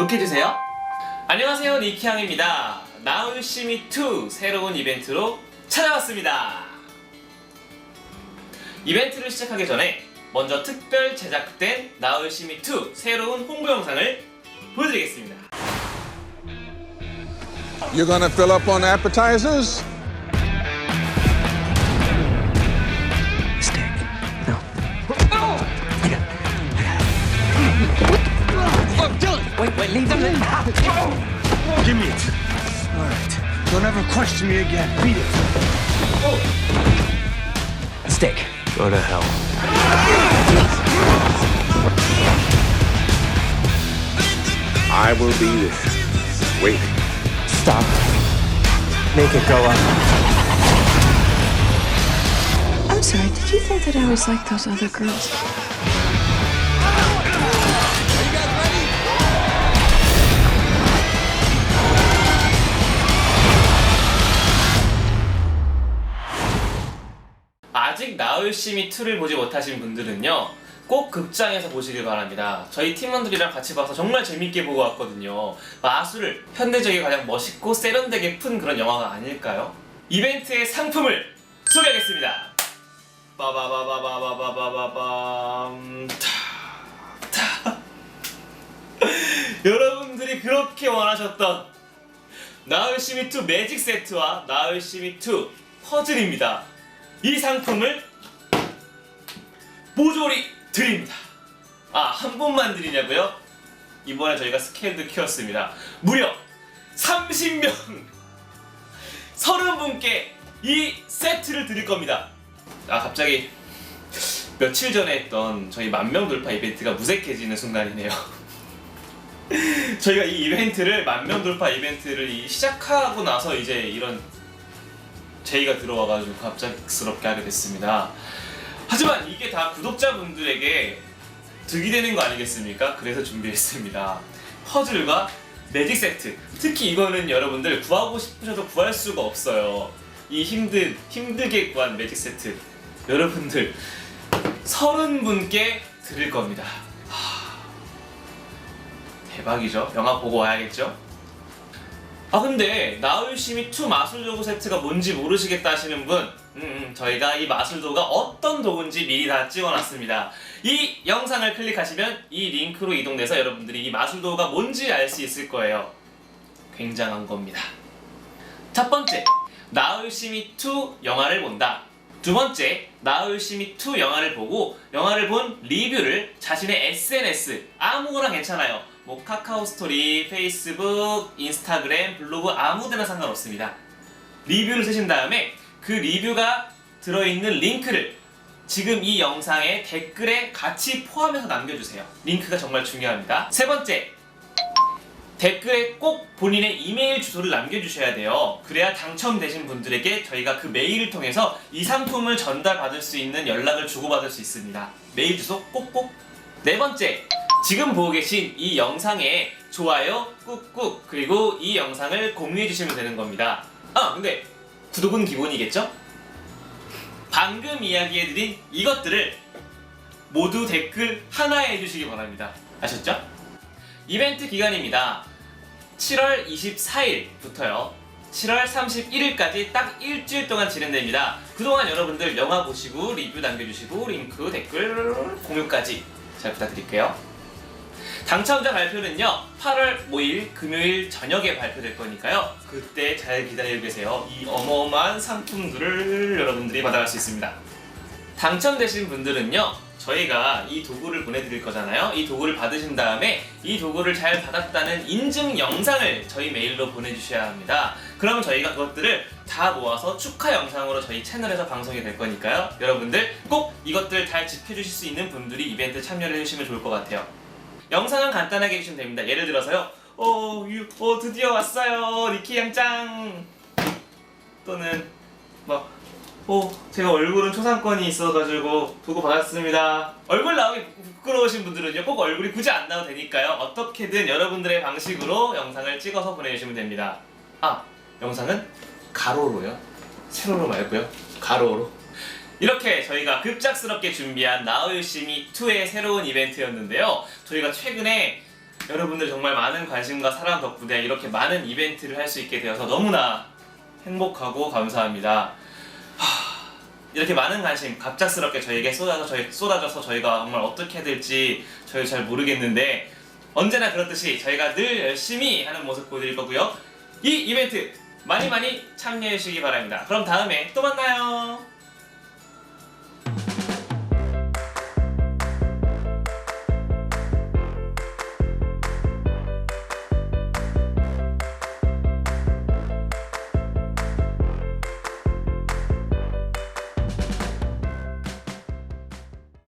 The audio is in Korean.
구독해주세요. 안녕하세요, 니키양입니다. 나울시미2 새로운 이벤트로 찾아왔습니다. 이벤트를 시작하기 전에 먼저 특별 제작된 나울시미2 새로운 홍보 영상을 보여드리겠습니다. You're gonna fill up on appetizers? Wait, wait, leave them. Give me it. All right. Don't ever question me again. Beat it. Stick. Go to hell. I will be there. Wait. Stop. Make it go up. I'm sorry, did you think that I was like those other girls? 나울시미 2를 보지 못하신 분들은요. 꼭 극장에서 보시길 바랍니다. 저희 팀원들이랑 같이 봐서 정말 재밌게 보고 왔거든요. 마술을 현대적이 가장 멋있고 세련되게 푼 그런 영화가 아닐까요? 이벤트의 상품을 소개하겠습니다. 빠바바바바바바바밤. 여러분들이 그렇게 원하셨던 나울시미2 매직 세트와 나울시미2 퍼즐입니다. 이 상품을 모조리 드립니다. 아, 한 분만 드리냐고요? 이번에 저희가 스케일도 키웠습니다. 무려 30명, 30분께 이 세트를 드릴 겁니다. 아, 갑자기 며칠 전에 했던 저희 만명 돌파 이벤트가 무색해지는 순간이네요. 저희가 이 이벤트를 만명 돌파 이벤트를 이 시작하고 나서 이제 이런 제의가 들어와가지고 갑작스럽게 하게 됐습니다. 하지만 이게 다 구독자분들에게 득이 되는 거 아니겠습니까? 그래서 준비했습니다. 퍼즐과 매직 세트. 특히 이거는 여러분들 구하고 싶으셔도 구할 수가 없어요. 이 힘든 힘들게 구한 매직 세트. 여러분들 서른 분께 드릴 겁니다. 하, 대박이죠. 영화 보고 와야겠죠? 아 근데 나울시미2 마술도구 세트가 뭔지 모르시겠다 하시는 분 음, 음, 저희가 이 마술도구가 어떤 도구인지 미리 다 찍어놨습니다. 이 영상을 클릭하시면 이 링크로 이동돼서 여러분들이 이 마술도구가 뭔지 알 수 있을 거예요. 굉장한 겁니다. 첫 번째 나울시미2 영화를 본다. 두 번째 나울시미2 영화를 보고 영화를 본 리뷰를 자신의 SNS 아무거나 괜찮아요. 뭐 카카오 스토리, 페이스북, 인스타그램, 블로그 아무데나 상관없습니다. 리뷰를 쓰신 다음에 그 리뷰가 들어있는 링크를 지금 이 영상의 댓글에 같이 포함해서 남겨주세요. 링크가 정말 중요합니다. 세 번째, 댓글에 꼭 본인의 이메일 주소를 남겨주셔야 돼요. 그래야 당첨되신 분들에게 저희가 그 메일을 통해서 이 상품을 전달받을 수 있는 연락을 주고받을 수 있습니다. 메일 주소 꼭꼭. 네 번째, 지금 보고 계신 이 영상에 좋아요 꾹꾹 그리고 이 영상을 공유해 주시면 되는 겁니다. 아 근데 구독은 기본이겠죠? 방금 이야기해드린 이것들을 모두 댓글 하나에 해주시기 바랍니다. 아셨죠? 이벤트 기간입니다. 7월 24일부터요. 7월 31일까지 딱 일주일 동안 진행됩니다. 그동안 여러분들 영화 보시고 리뷰 남겨주시고 링크, 댓글, 공유까지 잘 부탁드릴게요. 당첨자 발표는요 8월 5일 금요일 저녁에 발표될 거니까요. 그때 잘 기다려 계세요. 이 어마어마한 상품들을 여러분들이 받아갈 수 있습니다. 당첨되신 분들은요 저희가 이 도구를 보내드릴 거잖아요. 이 도구를 받으신 다음에 이 도구를 잘 받았다는 인증 영상을 저희 메일로 보내주셔야 합니다. 그러면 저희가 그것들을 다 모아서 축하 영상으로 저희 채널에서 방송이 될 거니까요. 여러분들 꼭 이것들 잘 지켜주실 수 있는 분들이 이벤트 참여를 해주시면 좋을 것 같아요 영상은 간단하게 해주시면 됩니다. 예를 들어서요. 어, 유, 어 드디어 왔어요. 니키 양짱. 또는 막, 어, 제가 얼굴은 초상권이 있어가지고 도구 받았습니다. 얼굴 나오기 부- 부끄러우신 분들은요. 꼭 얼굴이 굳이 안 나와도 되니까요. 어떻게든 여러분들의 방식으로 영상을 찍어서 보내주시면 됩니다. 아, 영상은 가로로요. 세로로 말고요. 가로로. 이렇게 저희가 급작스럽게 준비한 나우유시미 2의 새로운 이벤트였는데요. 저희가 최근에 여러분들 정말 많은 관심과 사랑 덕분에 이렇게 많은 이벤트를 할 수 있게 되어서 너무나 행복하고 감사합니다. 하, 이렇게 많은 관심 갑작스럽게 저에게 쏟아져 저희, 쏟아져서 저희가 정말 어떻게 될지 저희 잘 모르겠는데 언제나 그렇듯이 저희가 늘 열심히 하는 모습 보여드릴 거고요. 이 이벤트 많이 많이 참여해 주시기 바랍니다. 그럼 다음에 또 만나요.